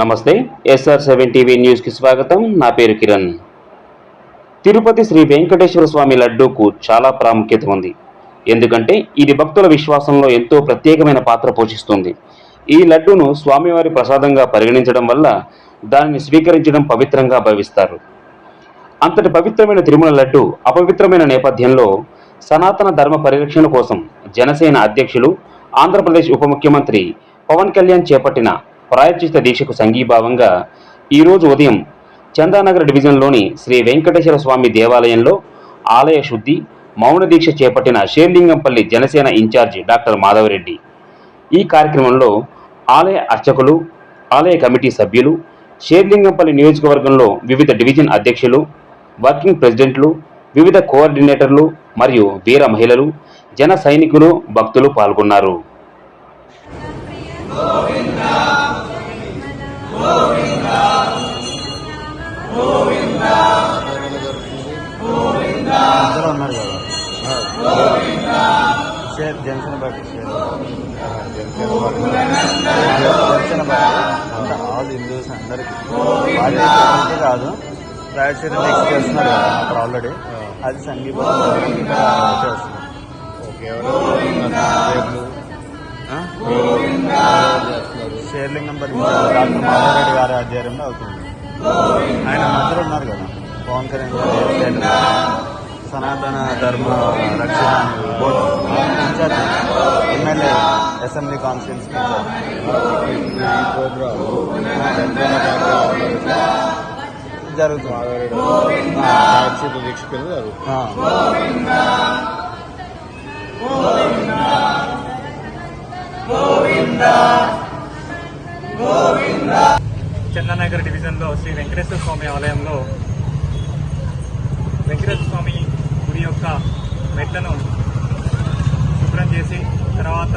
నమస్తే SR seven TV న్యూస్కి స్వాగతం. నా పేరు కిరణ్. తిరుపతి శ్రీ వెంకటేశ్వర స్వామి లడ్డూకు చాలా ప్రాముఖ్యత ఉంది. ఎందుకంటే ఇది భక్తుల విశ్వాసంలో ఎంతో ప్రత్యేకమైన పాత్ర పోషిస్తుంది. ఈ లడ్డూను స్వామివారి ప్రసాదంగా పరిగణించడం వల్ల దానిని స్వీకరించడం పవిత్రంగా భావిస్తారు. అంతటి పవిత్రమైన తిరుమల లడ్డు అపవిత్రమైన నేపథ్యంలో సనాతన ధర్మ పరిరక్షణ కోసం జనసేన అధ్యక్షులు ఆంధ్రప్రదేశ్ ఉప ముఖ్యమంత్రి పవన్ కళ్యాణ్ చేపట్టిన ప్రాయశ్చిత దీక్షకు సంఘీభావంగా ఈరోజు ఉదయం చందానగర్ డివిజన్లోని శ్రీ వెంకటేశ్వర స్వామి దేవాలయంలో ఆలయ శుద్ధి మౌన దీక్ష చేపట్టిన షేర్లింగంపల్లి జనసేన ఇన్ఛార్జి డాక్టర్ మాధవరెడ్డి. ఈ కార్యక్రమంలో ఆలయ అర్చకులు ఆలయ కమిటీ సభ్యులు షేర్లింగంపల్లి నియోజకవర్గంలో వివిధ డివిజన్ అధ్యక్షులు వర్కింగ్ ప్రెసిడెంట్లు వివిధ కోఆర్డినేటర్లు మరియు వీర మహిళలు జన సైనికులు భక్తులు పాల్గొన్నారు. షేర్ షేర్ జనసేన పార్టీ అంటే ఆల్ హిందూస్ అందరికి వాళ్ళే అందరికీ కాదు నెక్స్ట్ చేస్తున్నారు అక్కడ ఆల్రెడీ అది సంగీతం చేస్తున్నారు షేర్లింగం పడి డాక్టర్ మాధవరెడ్డి గారి ఆధ్వర్యంలో అవుతుంది ఆయన అందరూ ఉన్నారు కదా పవన్ కళ్యాణ్ గారు సనాతన ధర్మ రక్షణ board incharge MLA assembly constituency జరుగుతుంది ఆ. చందనగర్ డివిజన్లో శ్రీ వెంకటేశ్వర స్వామి ఆలయంలో వెంకటేశ్వర స్వామి గుడి యొక్క మెట్లను శుభ్రం చేసి తర్వాత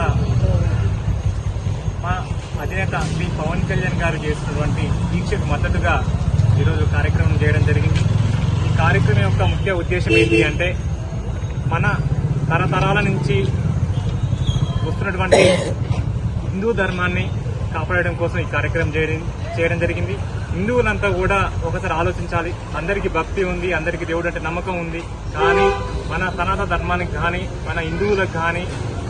మా అధినేత శ్రీ పవన్ కళ్యాణ్ గారు చేసినటువంటి దీక్షకు మద్దతుగా ఈరోజు కార్యక్రమం చేయడం జరిగింది. ఈ కార్యక్రమం యొక్క ముఖ్య ఉద్దేశం ఏంటి అంటే మన తరతరాల నుంచి వస్తున్నటువంటి హిందూ ధర్మాన్ని కాపాడడం కోసం ఈ కార్యక్రమం చేయడం చేయడం జరిగింది. హిందువులంతా కూడా ఒకసారి ఆలోచించాలి. అందరికీ భక్తి ఉంది అందరికీ దేవుడు అంటే నమ్మకం ఉంది. కానీ మన సనాతన ధర్మానికి కానీ మన హిందువులకు కానీ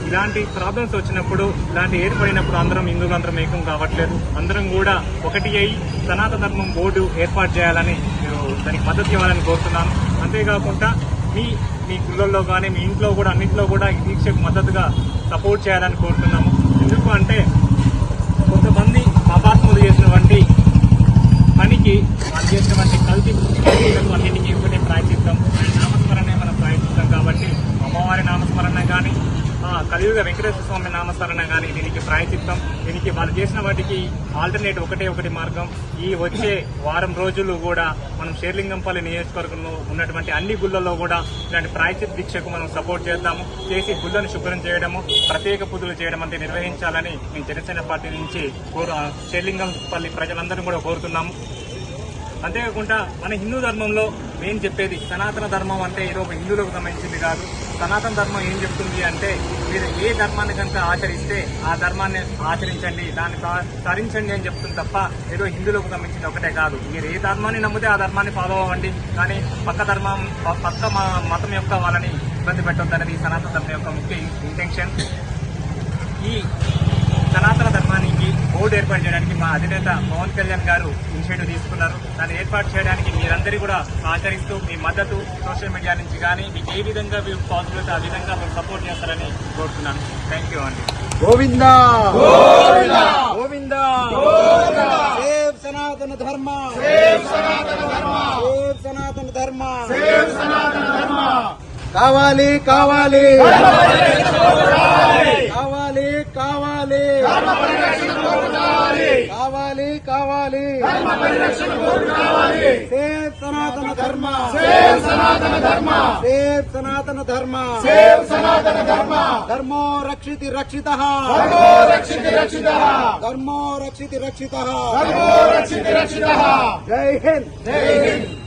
ఇలాంటి ప్రాబ్లమ్స్ వచ్చినప్పుడు ఇలాంటి ఏర్పడినప్పుడు అందరం హిందువులు అందరం ఏకం కావట్లేదు. అందరం కూడా ఒకటి అయి సనాతన ధర్మం బోర్డు ఏర్పాటు చేయాలని దానికి మద్దతు ఇవ్వాలని కోరుతున్నాను. అంతేకాకుండా మీ మీ గుళ్ళల్లో కానీ మీ ఇంట్లో కూడా అన్నింటిలో కూడా ఈ దీక్షకు మద్దతుగా సపోర్ట్ చేయాలని కోరుతున్నాము. ఎందుకు అంటే కొంతమంది పాపాత్ములు చేసినటువంటి పనికి వాళ్ళు చేసినటువంటి కల్తీ కల్తీలకు అన్నింటికీ ఒకటే ప్రాయచిత్తం ఆయన నామస్మరణే మనం ప్రయత్నిస్తాం కాబట్టి స్వామివారి నామస్మరణ కానీ కలియుగ వెంకటేశ్వర స్వామి నామస్మరణ కానీ దీనికి ప్రాయచిత్తం. దీనికి వాళ్ళు చేసిన వాటికి ఆల్టర్నేట్ ఒకటే ఒకటి మార్గం. ఈ వచ్చే వారం రోజులు కూడా మనం షేర్లింగంపల్లి నియోజకవర్గంలో ఉన్నటువంటి అన్ని గుళ్ళల్లో కూడా ఇలాంటి ప్రాయచిత్ దీక్షకు మనం సపోర్ట్ చేద్దాము. చేసి గుళ్ళను శుభ్రం చేయడము ప్రత్యేక పూజలు చేయడం అంటే నిర్వహించాలని మేము జనసేన పార్టీ నుంచి కోరు షేర్లింగంపల్లి ప్రజలందరూ కూడా కోరుతున్నాము. అంతేకాకుండా మన హిందూ ధర్మంలో నేను చెప్పేది సనాతన ధర్మం అంటే ఏదో ఒక హిందువులకు సంబంధించింది కాదు. సనాతన ధర్మం ఏం చెప్తుంది అంటే మీరు ఏ ధర్మాన్ని కనుక ఆచరిస్తే ఆ ధర్మాన్ని ఆచరించండి దాన్ని తరించండి అని చెప్తుంది తప్ప ఏదో హిందువులకు సంబంధించింది ఒకటే కాదు. మీరు ఏ ధర్మాన్ని నమ్మితే ఆ ధర్మాన్ని ఫాలో అవ్వండి కానీ పక్క ధర్మం పక్క మతం యొక్క వాళ్ళని ఇబ్బంది పెట్టొద్దనేది ఈ సనాతన ధర్మం యొక్క ముఖ్య ఇంటెన్షన్ ఈ సనాతన ధర్మం బోర్డు ఏర్పాటు చేయడానికి మా అధినేత పవన్ కళ్యాణ్ గారు ఇనిషియేటివ్ తీసుకున్నారు. దాన్ని ఏర్పాటు చేయడానికి మీరందరూ కూడా ఆచరిస్తూ మీ మద్దతు సోషల్ మీడియా నుంచి కానీ మీకు ఏ విధంగా మీరు పాసిబుల్ అయితే ఆ విధంగా మీరు సపోర్ట్ చేస్తారని కోరుతున్నాను. థ్యాంక్ యూ అండి. గోవింద! గోవింద! సేవ్ సనాతన ధర్మ! సేవ్ సనాతన ధర్మ! సేవ్ సనాతన ధర్మ! సేవ్ సనాతన ధర్మ! కావాలి! కావాలి కావాలి! కావాలి. సేవ్ సనాతన ధర్మ. సేవ్ సనాతన ధర్మ. సేవ్ సనాతన ధర్మ. సేవ్ సనాతన ధర్మ. ధర్మో రక్షితి రక్షిత. ధర్మో రక్షితి రక్షిత. ధర్మో రక్షితి రక్షిత. ధర్మో రక్షితి రక్షిత. జై హింద్. జై హింద్.